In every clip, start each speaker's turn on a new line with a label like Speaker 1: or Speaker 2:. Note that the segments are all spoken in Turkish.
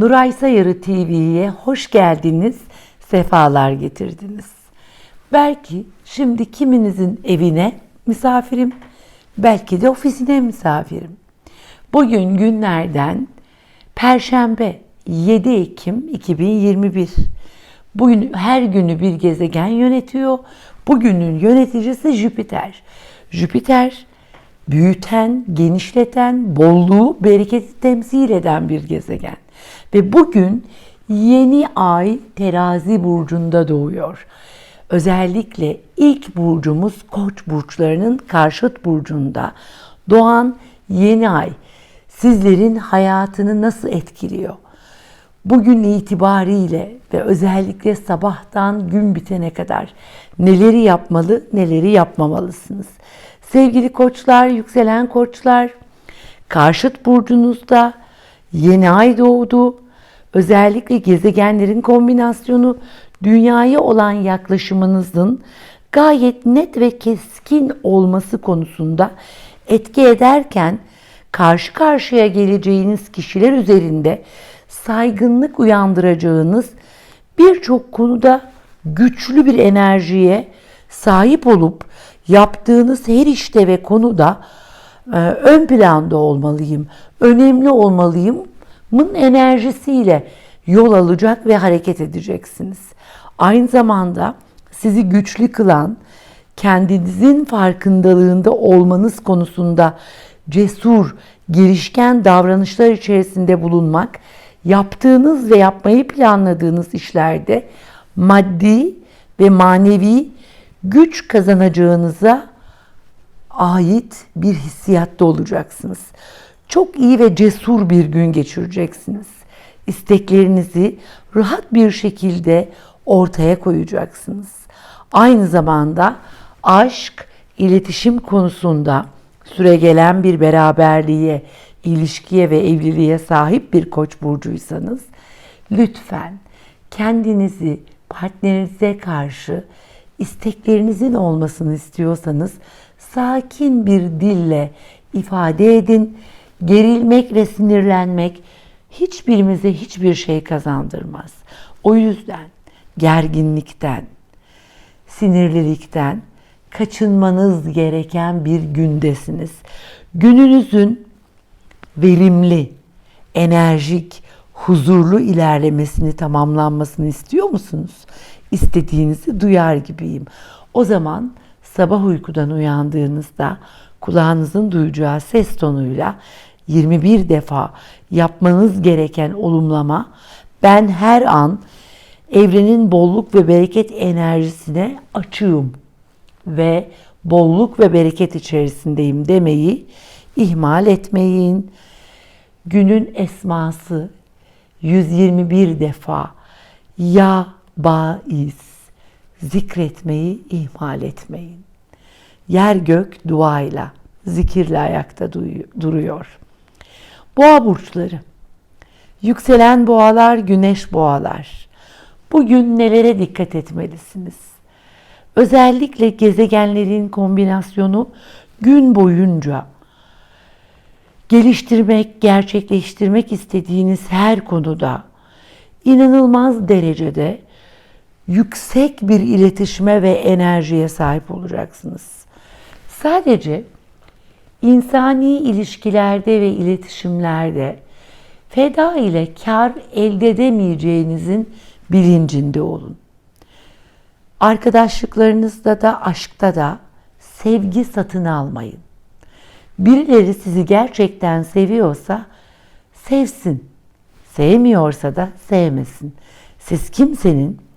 Speaker 1: Nuray Sayarı TV'ye hoş geldiniz, sefalar getirdiniz. Belki şimdi kiminizin evine misafirim, belki de ofisine misafirim. Bugün günlerden Perşembe 7 Ekim 2021. Bugün her günü bir gezegen yönetiyor. Bugünün yöneticisi Jüpiter. Jüpiter büyüten, genişleten, bolluğu, bereketi temsil eden bir gezegen. Ve bugün yeni ay terazi burcunda doğuyor. Özellikle ilk burcumuz Koç burçlarının karşıt burcunda doğan yeni ay sizlerin hayatını nasıl etkiliyor? Bugün itibariyle ve özellikle sabahtan gün bitene kadar neleri yapmalı, neleri yapmamalısınız? Sevgili koçlar, yükselen koçlar, karşıt burcunuzda yeni ay doğdu. Özellikle gezegenlerin kombinasyonu dünyaya olan yaklaşımınızın gayet net ve keskin olması konusunda etki ederken karşı karşıya geleceğiniz kişiler üzerinde saygınlık uyandıracağınız birçok konuda güçlü bir enerjiye sahip olup yaptığınız her işte ve konuda e, ön planda olmalıyım, önemli olmalıyım mın enerjisiyle yol alacak ve hareket edeceksiniz. Aynı zamanda sizi güçlü kılan, kendinizin farkındalığında olmanız konusunda cesur, girişken davranışlar içerisinde bulunmak, yaptığınız ve yapmayı planladığınız işlerde maddi ve manevi güç kazanacağınıza ait bir hissiyatta olacaksınız. Çok iyi ve cesur bir gün geçireceksiniz. İsteklerinizi rahat bir şekilde ortaya koyacaksınız. Aynı zamanda aşk, iletişim konusunda süregelen bir beraberliğe, ilişkiye ve evliliğe sahip bir koç burcuysanız lütfen kendinizi partnerinize karşı isteklerinizin olmasını istiyorsanız sakin bir dille ifade edin. Gerilmek ve sinirlenmek hiçbirimize hiçbir şey kazandırmaz. O yüzden gerginlikten, sinirlilikten kaçınmanız gereken bir gündesiniz. Gününüzün verimli, enerjik, huzurlu ilerlemesini, tamamlanmasını istiyor musunuz? İstediğinizi duyar gibiyim. O zaman sabah uykudan uyandığınızda kulağınızın duyacağı ses tonuyla 21 defa yapmanız gereken olumlama ben her an evrenin bolluk ve bereket enerjisine açığım ve bolluk ve bereket içerisindeyim demeyi ihmal etmeyin. Günün esması 121 defa ya baiz zikretmeyi ihmal etmeyin. Yer gök duayla, zikirle ayakta duruyor. Boğa burçları. Yükselen boğalar, güneş boğalar. Bugün nelere dikkat etmelisiniz? Özellikle gezegenlerin kombinasyonu gün boyunca geliştirmek, gerçekleştirmek istediğiniz her konuda inanılmaz derecede yüksek bir iletişime ve enerjiye sahip olacaksınız. Sadece insani ilişkilerde ve iletişimlerde feda ile kar elde edemeyeceğinizin bilincinde olun. Arkadaşlıklarınızda da aşkta da sevgi satın almayın. Birileri sizi gerçekten seviyorsa sevsin. Sevmiyorsa da sevmesin. Siz kimsenin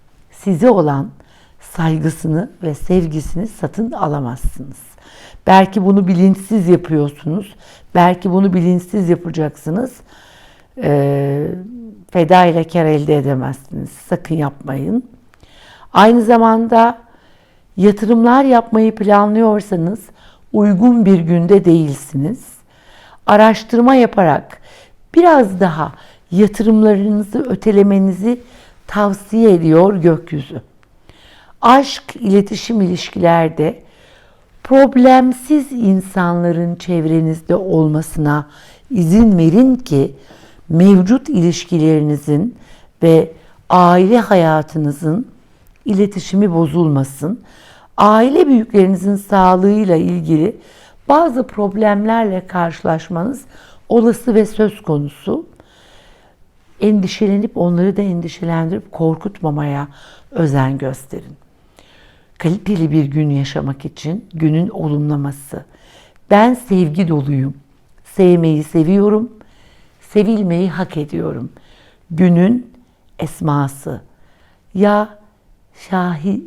Speaker 1: size olan saygısını ve sevgisini satın alamazsınız. Belki bunu bilinçsiz yapıyorsunuz. Belki bunu bilinçsiz yapacaksınız. Ee, feda ile kar elde edemezsiniz. Sakın yapmayın. Aynı zamanda yatırımlar yapmayı planlıyorsanız uygun bir günde değilsiniz. Araştırma yaparak biraz daha yatırımlarınızı ötelemenizi tavsiye ediyor gökyüzü. Aşk, iletişim ilişkilerde problemsiz insanların çevrenizde olmasına izin verin ki mevcut ilişkilerinizin ve aile hayatınızın iletişimi bozulmasın. Aile büyüklerinizin sağlığıyla ilgili bazı problemlerle karşılaşmanız olası ve söz konusu. Endişelenip onları da endişelendirip korkutmamaya özen gösterin. Kaliteli bir gün yaşamak için günün olumlaması. Ben sevgi doluyum. Sevmeyi seviyorum. Sevilmeyi hak ediyorum. Günün esması. Ya şahit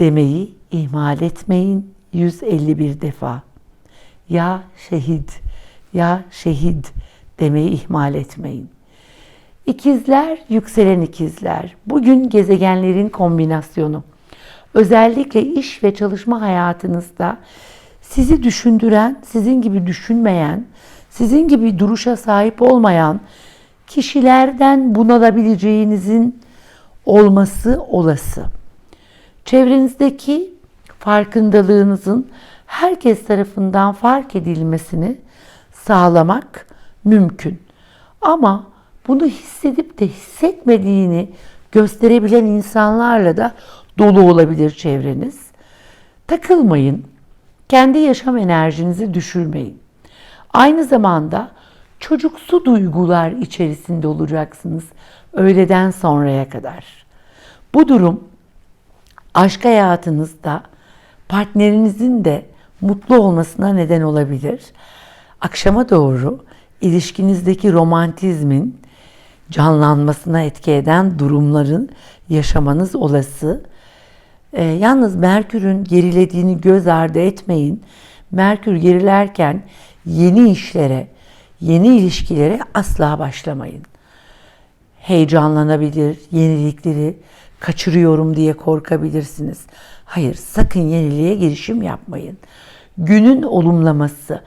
Speaker 1: demeyi ihmal etmeyin 151 defa. Ya şehit, ya şehit demeyi ihmal etmeyin. İkizler, yükselen ikizler. Bugün gezegenlerin kombinasyonu. Özellikle iş ve çalışma hayatınızda sizi düşündüren, sizin gibi düşünmeyen, sizin gibi duruşa sahip olmayan kişilerden bunalabileceğinizin olması olası. Çevrenizdeki farkındalığınızın herkes tarafından fark edilmesini sağlamak mümkün. Ama bunu hissedip de hissetmediğini gösterebilen insanlarla da dolu olabilir çevreniz. Takılmayın. Kendi yaşam enerjinizi düşürmeyin. Aynı zamanda çocuksu duygular içerisinde olacaksınız öğleden sonraya kadar. Bu durum aşk hayatınızda partnerinizin de mutlu olmasına neden olabilir. Akşama doğru ilişkinizdeki romantizmin canlanmasına etki eden durumların yaşamanız olası. E, yalnız Merkür'ün gerilediğini göz ardı etmeyin. Merkür gerilerken yeni işlere, yeni ilişkilere asla başlamayın. Heyecanlanabilir, yenilikleri kaçırıyorum diye korkabilirsiniz. Hayır, sakın yeniliğe girişim yapmayın. Günün olumlaması.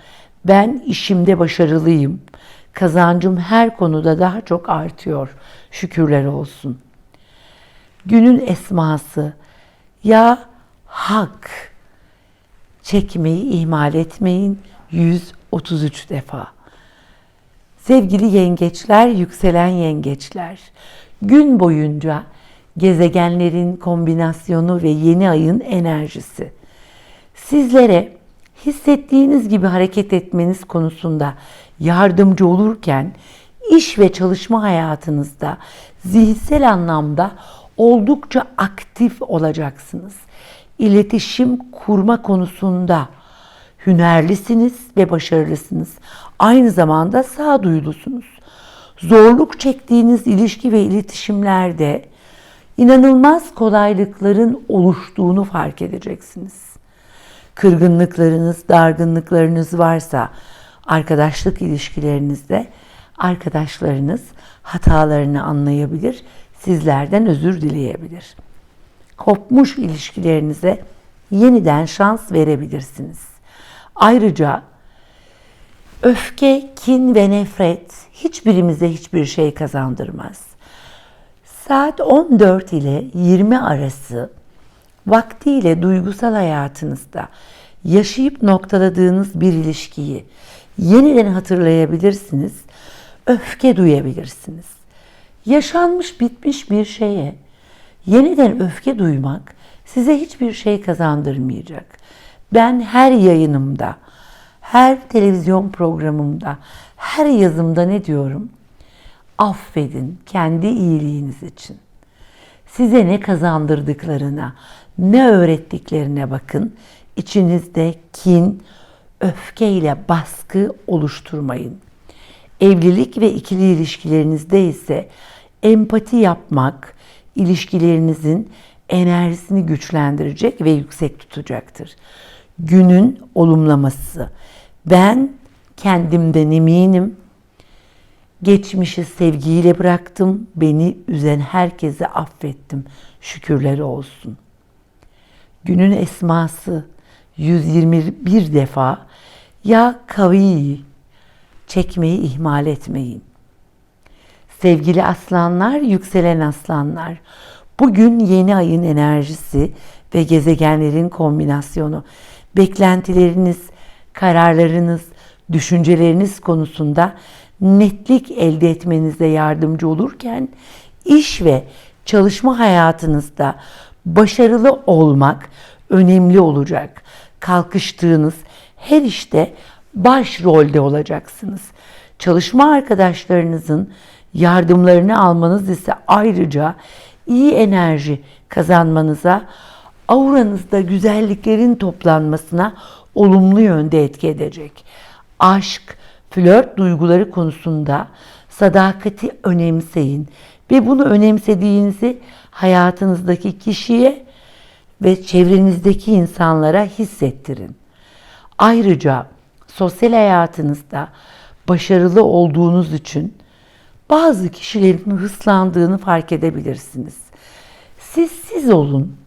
Speaker 1: Ben işimde başarılıyım. Kazancım her konuda daha çok artıyor. Şükürler olsun. Günün esması. Ya hak. Çekmeyi ihmal etmeyin. 133 defa. Sevgili yengeçler, yükselen yengeçler. Gün boyunca gezegenlerin kombinasyonu ve yeni ayın enerjisi. Sizlere hissettiğiniz gibi hareket etmeniz konusunda yardımcı olurken iş ve çalışma hayatınızda zihinsel anlamda oldukça aktif olacaksınız. İletişim kurma konusunda hünerlisiniz ve başarılısınız. Aynı zamanda sağduyulusunuz. Zorluk çektiğiniz ilişki ve iletişimlerde inanılmaz kolaylıkların oluştuğunu fark edeceksiniz. Kırgınlıklarınız, dargınlıklarınız varsa arkadaşlık ilişkilerinizde arkadaşlarınız hatalarını anlayabilir, sizlerden özür dileyebilir. Kopmuş ilişkilerinize yeniden şans verebilirsiniz. Ayrıca öfke, kin ve nefret hiçbirimize hiçbir şey kazandırmaz. Saat 14 ile 20 arası vaktiyle duygusal hayatınızda yaşayıp noktaladığınız bir ilişkiyi yeniden hatırlayabilirsiniz. Öfke duyabilirsiniz. Yaşanmış bitmiş bir şeye yeniden öfke duymak size hiçbir şey kazandırmayacak. Ben her yayınımda, her televizyon programımda, her yazımda ne diyorum? affedin kendi iyiliğiniz için. Size ne kazandırdıklarına, ne öğrettiklerine bakın. İçinizde kin, öfkeyle baskı oluşturmayın. Evlilik ve ikili ilişkilerinizde ise empati yapmak ilişkilerinizin enerjisini güçlendirecek ve yüksek tutacaktır. Günün olumlaması. Ben kendimden eminim Geçmişi sevgiyle bıraktım, beni üzen herkese affettim. Şükürler olsun. Günün esması 121 defa ya kavi çekmeyi ihmal etmeyin. Sevgili aslanlar, yükselen aslanlar. Bugün yeni ayın enerjisi ve gezegenlerin kombinasyonu. Beklentileriniz, kararlarınız, düşünceleriniz konusunda netlik elde etmenize yardımcı olurken iş ve çalışma hayatınızda başarılı olmak önemli olacak. Kalkıştığınız her işte başrolde olacaksınız. Çalışma arkadaşlarınızın yardımlarını almanız ise ayrıca iyi enerji kazanmanıza, auranızda güzelliklerin toplanmasına olumlu yönde etki edecek. Aşk, flört duyguları konusunda sadakati önemseyin ve bunu önemsediğinizi hayatınızdaki kişiye ve çevrenizdeki insanlara hissettirin. Ayrıca sosyal hayatınızda başarılı olduğunuz için bazı kişilerin hırslandığını fark edebilirsiniz. Siz siz olun.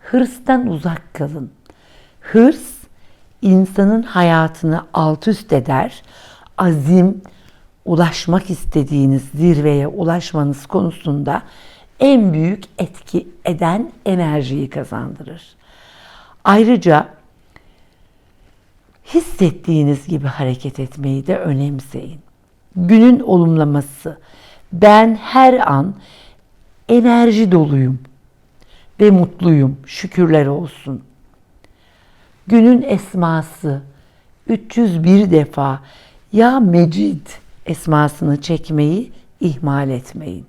Speaker 1: Hırstan uzak kalın. Hırs insanın hayatını alt üst eder. Azim ulaşmak istediğiniz zirveye ulaşmanız konusunda en büyük etki eden enerjiyi kazandırır. Ayrıca hissettiğiniz gibi hareket etmeyi de önemseyin. Günün olumlaması. Ben her an enerji doluyum ve mutluyum. Şükürler olsun. Günün esması 301 defa ya Mecid esmasını çekmeyi ihmal etmeyin.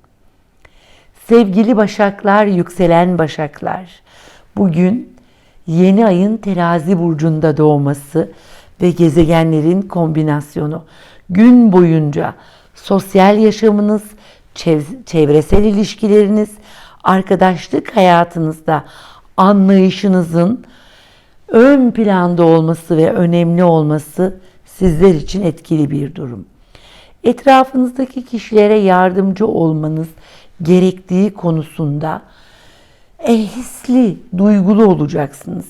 Speaker 1: Sevgili başaklar, yükselen başaklar. Bugün yeni ayın terazi burcunda doğması ve gezegenlerin kombinasyonu gün boyunca sosyal yaşamınız, çevresel ilişkileriniz, arkadaşlık hayatınızda anlayışınızın ön planda olması ve önemli olması sizler için etkili bir durum. Etrafınızdaki kişilere yardımcı olmanız gerektiği konusunda ehisli, duygulu olacaksınız.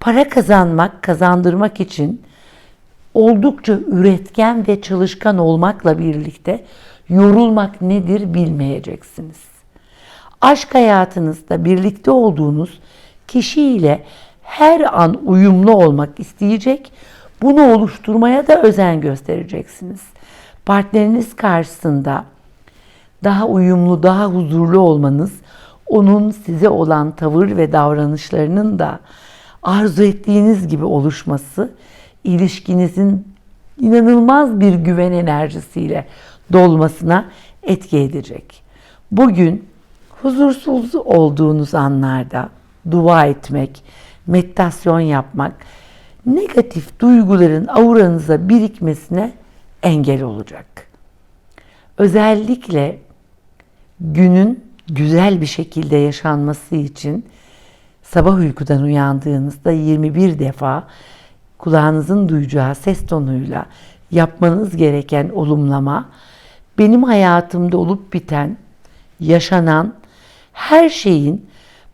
Speaker 1: Para kazanmak, kazandırmak için oldukça üretken ve çalışkan olmakla birlikte yorulmak nedir bilmeyeceksiniz. Aşk hayatınızda birlikte olduğunuz kişiyle her an uyumlu olmak isteyecek, bunu oluşturmaya da özen göstereceksiniz. Partneriniz karşısında daha uyumlu, daha huzurlu olmanız, onun size olan tavır ve davranışlarının da arzu ettiğiniz gibi oluşması, ilişkinizin inanılmaz bir güven enerjisiyle dolmasına etki edecek. Bugün huzursuz olduğunuz anlarda dua etmek, meditasyon yapmak, negatif duyguların auranıza birikmesine engel olacak. Özellikle günün güzel bir şekilde yaşanması için sabah uykudan uyandığınızda 21 defa kulağınızın duyacağı ses tonuyla yapmanız gereken olumlama benim hayatımda olup biten, yaşanan her şeyin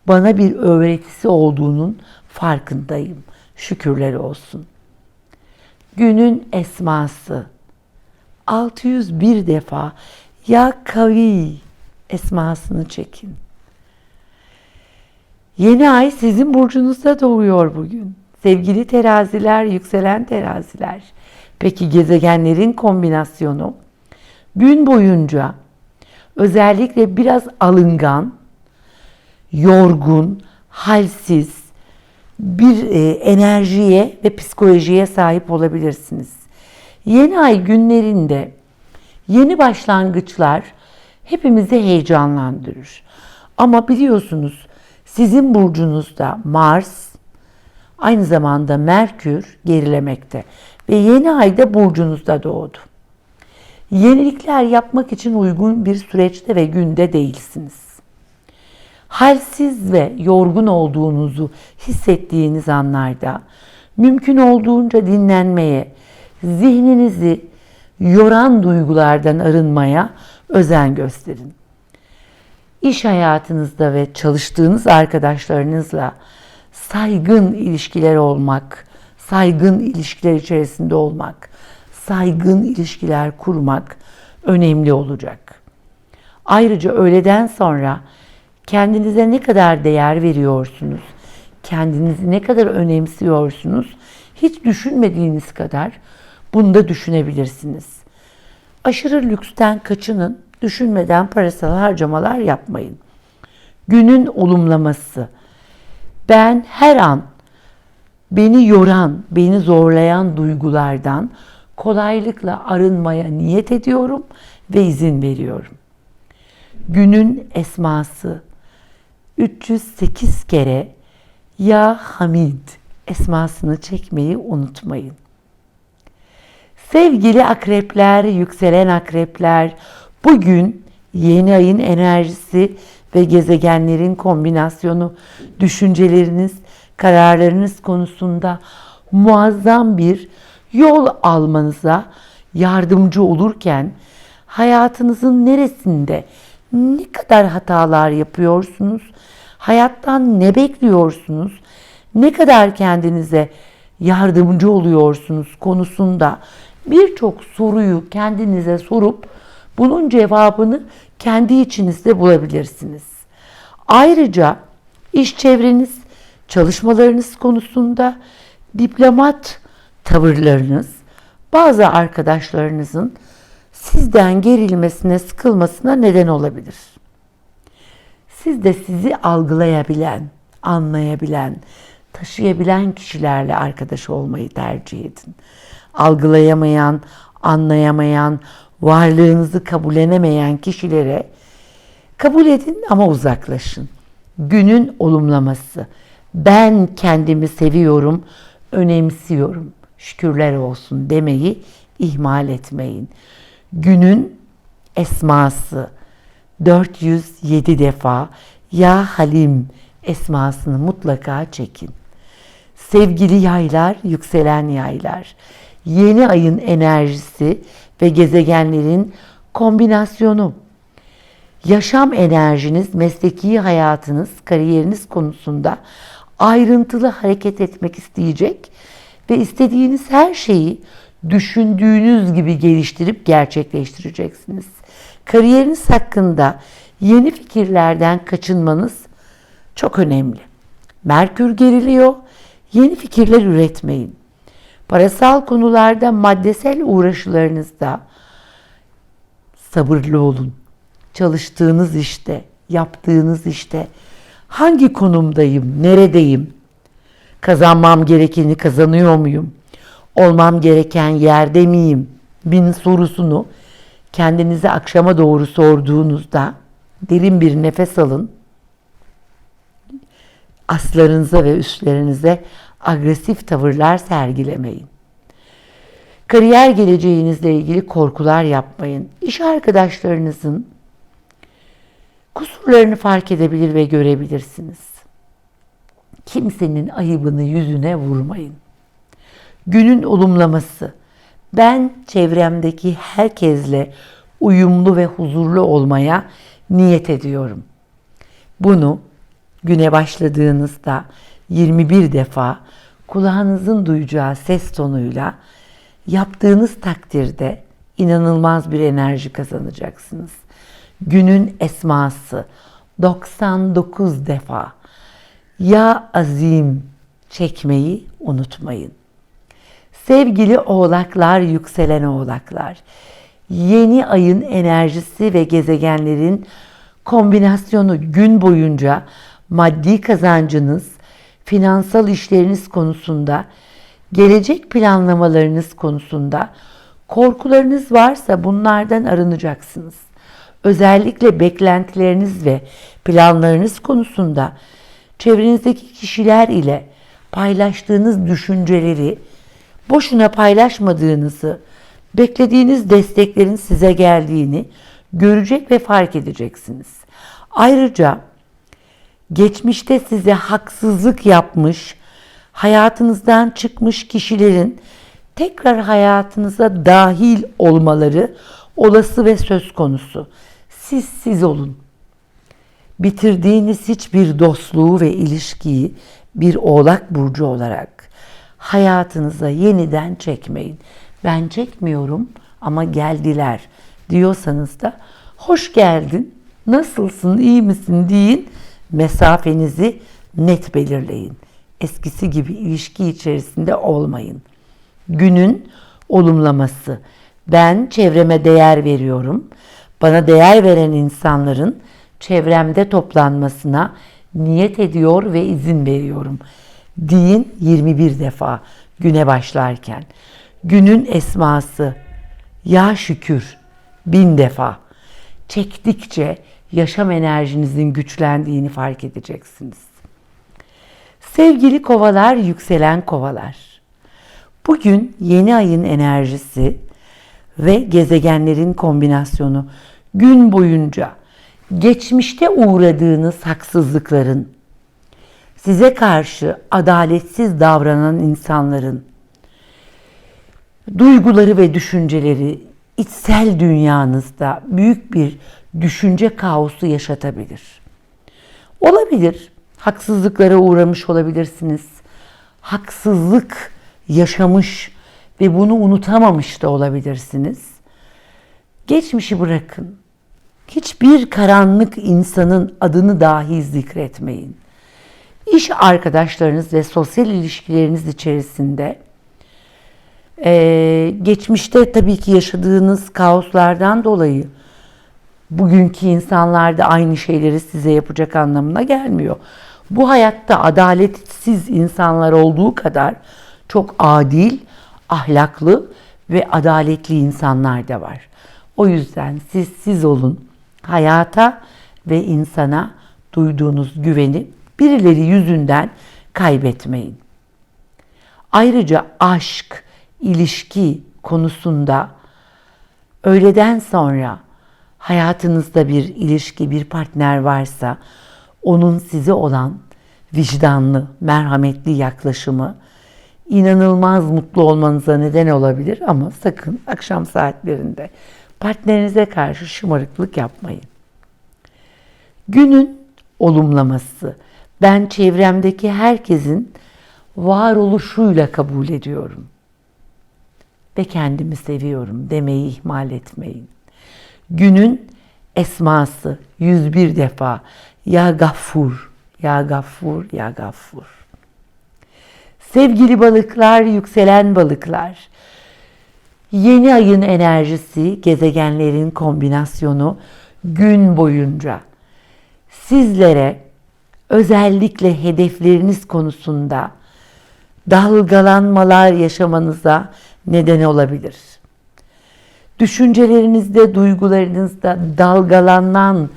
Speaker 1: bana bir öğretisi olduğunun farkındayım. Şükürler olsun. Günün esması 601 defa ya kavi esmasını çekin. Yeni ay sizin burcunuzda doğuyor bugün. Sevgili teraziler, yükselen teraziler. Peki gezegenlerin kombinasyonu gün boyunca özellikle biraz alıngan, yorgun, halsiz bir e, enerjiye ve psikolojiye sahip olabilirsiniz. Yeni ay günlerinde yeni başlangıçlar hepimizi heyecanlandırır. Ama biliyorsunuz sizin burcunuzda Mars aynı zamanda Merkür gerilemekte ve yeni ayda burcunuzda doğdu. Yenilikler yapmak için uygun bir süreçte ve günde değilsiniz. Halsiz ve yorgun olduğunuzu hissettiğiniz anlarda mümkün olduğunca dinlenmeye, zihninizi yoran duygulardan arınmaya özen gösterin. İş hayatınızda ve çalıştığınız arkadaşlarınızla saygın ilişkiler olmak, saygın ilişkiler içerisinde olmak, saygın ilişkiler kurmak önemli olacak. Ayrıca öğleden sonra kendinize ne kadar değer veriyorsunuz, kendinizi ne kadar önemsiyorsunuz, hiç düşünmediğiniz kadar bunu da düşünebilirsiniz. Aşırı lüksten kaçının, düşünmeden parasal harcamalar yapmayın. Günün olumlaması. Ben her an beni yoran, beni zorlayan duygulardan kolaylıkla arınmaya niyet ediyorum ve izin veriyorum. Günün esması 308 kere Ya Hamid esmasını çekmeyi unutmayın. Sevgili akrepler, yükselen akrepler, bugün yeni ayın enerjisi ve gezegenlerin kombinasyonu, düşünceleriniz, kararlarınız konusunda muazzam bir yol almanıza yardımcı olurken hayatınızın neresinde ne kadar hatalar yapıyorsunuz? Hayattan ne bekliyorsunuz? Ne kadar kendinize yardımcı oluyorsunuz konusunda birçok soruyu kendinize sorup bunun cevabını kendi içinizde bulabilirsiniz. Ayrıca iş çevreniz, çalışmalarınız konusunda diplomat tavırlarınız bazı arkadaşlarınızın sizden gerilmesine, sıkılmasına neden olabilir. Siz de sizi algılayabilen, anlayabilen, taşıyabilen kişilerle arkadaş olmayı tercih edin. Algılayamayan, anlayamayan, varlığınızı kabullenemeyen kişilere kabul edin ama uzaklaşın. Günün olumlaması. Ben kendimi seviyorum, önemsiyorum. Şükürler olsun demeyi ihmal etmeyin. Günün esması 407 defa Ya Halim esmasını mutlaka çekin. Sevgili yaylar, yükselen yaylar, yeni ayın enerjisi ve gezegenlerin kombinasyonu. Yaşam enerjiniz, mesleki hayatınız, kariyeriniz konusunda ayrıntılı hareket etmek isteyecek ve istediğiniz her şeyi düşündüğünüz gibi geliştirip gerçekleştireceksiniz. Kariyeriniz hakkında yeni fikirlerden kaçınmanız çok önemli. Merkür geriliyor, yeni fikirler üretmeyin. Parasal konularda maddesel uğraşılarınızda sabırlı olun. Çalıştığınız işte, yaptığınız işte hangi konumdayım, neredeyim? Kazanmam gerekeni kazanıyor muyum? Olmam gereken yerde miyim? Bin sorusunu kendinize akşama doğru sorduğunuzda derin bir nefes alın. Aslarınıza ve üstlerinize agresif tavırlar sergilemeyin. Kariyer geleceğinizle ilgili korkular yapmayın. İş arkadaşlarınızın kusurlarını fark edebilir ve görebilirsiniz. Kimsenin ayıbını yüzüne vurmayın. Günün olumlaması. Ben çevremdeki herkesle uyumlu ve huzurlu olmaya niyet ediyorum. Bunu güne başladığınızda 21 defa kulağınızın duyacağı ses tonuyla yaptığınız takdirde inanılmaz bir enerji kazanacaksınız. Günün esması 99 defa ya azim çekmeyi unutmayın. Sevgili oğlaklar, yükselen oğlaklar. Yeni ayın enerjisi ve gezegenlerin kombinasyonu gün boyunca maddi kazancınız, finansal işleriniz konusunda, gelecek planlamalarınız konusunda korkularınız varsa bunlardan arınacaksınız. Özellikle beklentileriniz ve planlarınız konusunda çevrenizdeki kişiler ile paylaştığınız düşünceleri boşuna paylaşmadığınızı, beklediğiniz desteklerin size geldiğini görecek ve fark edeceksiniz. Ayrıca geçmişte size haksızlık yapmış, hayatınızdan çıkmış kişilerin tekrar hayatınıza dahil olmaları olası ve söz konusu. Siz siz olun. Bitirdiğiniz hiçbir dostluğu ve ilişkiyi bir oğlak burcu olarak hayatınıza yeniden çekmeyin. Ben çekmiyorum ama geldiler diyorsanız da hoş geldin, nasılsın, iyi misin deyin. Mesafenizi net belirleyin. Eskisi gibi ilişki içerisinde olmayın. Günün olumlaması. Ben çevreme değer veriyorum. Bana değer veren insanların çevremde toplanmasına niyet ediyor ve izin veriyorum. Deyin 21 defa güne başlarken. Günün esması ya şükür bin defa. Çektikçe yaşam enerjinizin güçlendiğini fark edeceksiniz. Sevgili kovalar, yükselen kovalar. Bugün yeni ayın enerjisi ve gezegenlerin kombinasyonu gün boyunca geçmişte uğradığınız haksızlıkların, size karşı adaletsiz davranan insanların duyguları ve düşünceleri içsel dünyanızda büyük bir düşünce kaosu yaşatabilir. Olabilir. Haksızlıklara uğramış olabilirsiniz. Haksızlık yaşamış ve bunu unutamamış da olabilirsiniz. Geçmişi bırakın. Hiçbir karanlık insanın adını dahi zikretmeyin. İş arkadaşlarınız ve sosyal ilişkileriniz içerisinde ee, geçmişte tabii ki yaşadığınız kaoslardan dolayı bugünkü insanlar da aynı şeyleri size yapacak anlamına gelmiyor. Bu hayatta adaletsiz insanlar olduğu kadar çok adil, ahlaklı ve adaletli insanlar da var. O yüzden siz siz olun. Hayata ve insana duyduğunuz güveni birileri yüzünden kaybetmeyin. Ayrıca aşk, ilişki konusunda öğleden sonra hayatınızda bir ilişki, bir partner varsa onun size olan vicdanlı, merhametli yaklaşımı inanılmaz mutlu olmanıza neden olabilir ama sakın akşam saatlerinde partnerinize karşı şımarıklık yapmayın. Günün olumlaması. Ben çevremdeki herkesin varoluşuyla kabul ediyorum ve kendimi seviyorum demeyi ihmal etmeyin. Günün esması 101 defa ya gaffur, ya gaffur, ya gaffur. Sevgili balıklar, yükselen balıklar. Yeni ayın enerjisi, gezegenlerin kombinasyonu gün boyunca sizlere özellikle hedefleriniz konusunda dalgalanmalar yaşamanıza neden olabilir. Düşüncelerinizde, duygularınızda dalgalanan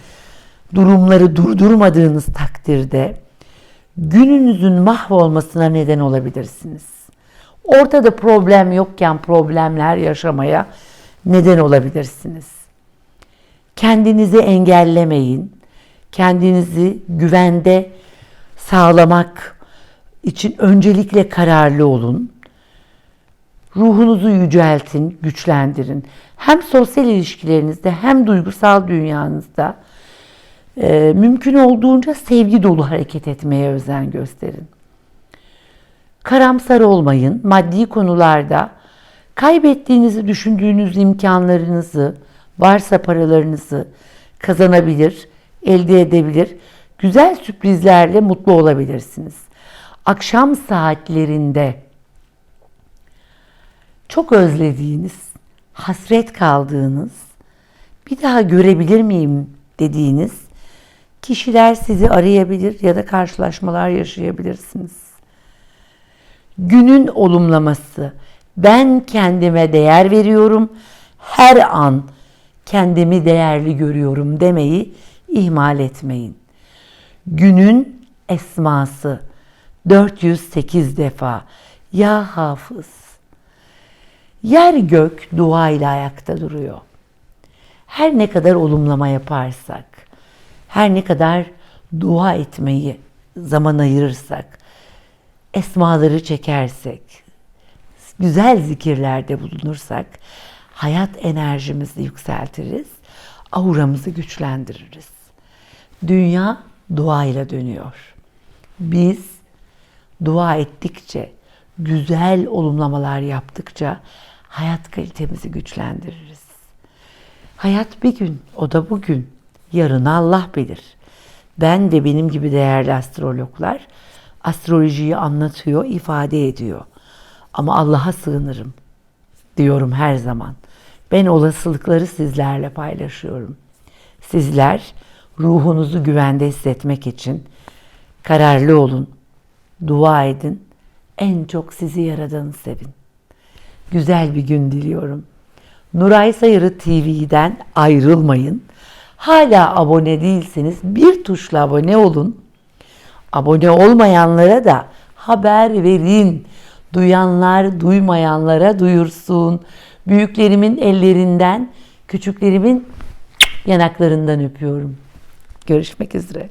Speaker 1: durumları durdurmadığınız takdirde gününüzün mahvolmasına neden olabilirsiniz. Ortada problem yokken problemler yaşamaya neden olabilirsiniz. Kendinizi engellemeyin. Kendinizi güvende sağlamak için öncelikle kararlı olun. Ruhunuzu yüceltin, güçlendirin. Hem sosyal ilişkilerinizde hem duygusal dünyanızda e, mümkün olduğunca sevgi dolu hareket etmeye özen gösterin. Karamsar olmayın. Maddi konularda kaybettiğinizi düşündüğünüz imkanlarınızı, varsa paralarınızı kazanabilir, elde edebilir. Güzel sürprizlerle mutlu olabilirsiniz. Akşam saatlerinde çok özlediğiniz, hasret kaldığınız, bir daha görebilir miyim dediğiniz kişiler sizi arayabilir ya da karşılaşmalar yaşayabilirsiniz. Günün olumlaması. Ben kendime değer veriyorum. Her an kendimi değerli görüyorum demeyi ihmal etmeyin. Günün esması 408 defa. Ya hafız. Yer gök dua ile ayakta duruyor. Her ne kadar olumlama yaparsak, her ne kadar dua etmeyi zaman ayırırsak, esmaları çekersek, güzel zikirlerde bulunursak hayat enerjimizi yükseltiriz, auramızı güçlendiririz. Dünya duayla dönüyor. Biz dua ettikçe, güzel olumlamalar yaptıkça hayat kalitemizi güçlendiririz. Hayat bir gün, o da bugün. Yarını Allah bilir. Ben ve benim gibi değerli astrologlar astrolojiyi anlatıyor, ifade ediyor. Ama Allah'a sığınırım diyorum her zaman. Ben olasılıkları sizlerle paylaşıyorum. Sizler ruhunuzu güvende hissetmek için kararlı olun, dua edin, en çok sizi yaradanı sevin. Güzel bir gün diliyorum. Nuray Sayırı TV'den ayrılmayın. Hala abone değilseniz bir tuşla abone olun. Abone olmayanlara da haber verin. Duyanlar duymayanlara duyursun. Büyüklerimin ellerinden, küçüklerimin yanaklarından öpüyorum. Görüşmek üzere.